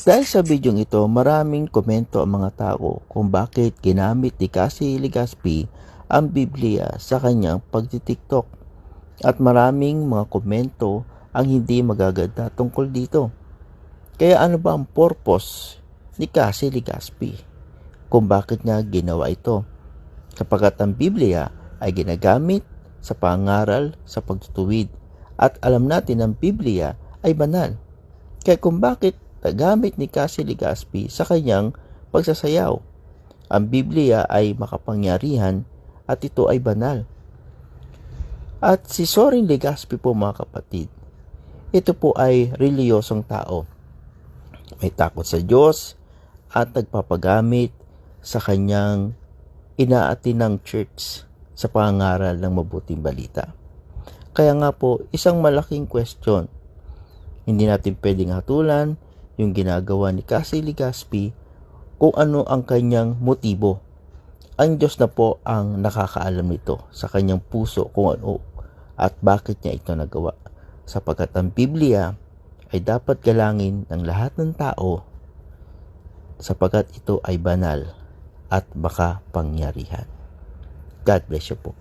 Dahil sa video ito, maraming komento ang mga tao kung bakit ginamit ni Cassie Legaspi ang Biblia sa kanyang pagtitiktok. At maraming mga komento ang hindi magaganda tungkol dito. Kaya ano ba ang purpose ni Cassie Legaspi? Kung bakit niya ginawa ito? Kapagkat ang Biblia ay ginagamit sa pangaral sa pagtutuwid at alam natin ang Biblia ay banal. Kaya kung bakit nagamit ni Cassie Legaspi sa kanyang pagsasayaw. Ang Biblia ay makapangyarihan at ito ay banal. At si Sorin Legaspi po mga kapatid, ito po ay reliyosong tao. May takot sa Diyos at nagpapagamit sa kanyang inaatinang church sa pangaral ng mabuting balita. Kaya nga po, isang malaking question. Hindi natin pwedeng hatulan yung ginagawa ni Cassie Legaspi kung ano ang kanyang motibo. Ang Diyos na po ang nakakaalam nito sa kanyang puso kung ano at bakit niya ito nagawa. Sapagkat ang Biblia ay dapat galangin ng lahat ng tao sapagkat ito ay banal at baka pangyarihan. God bless you po.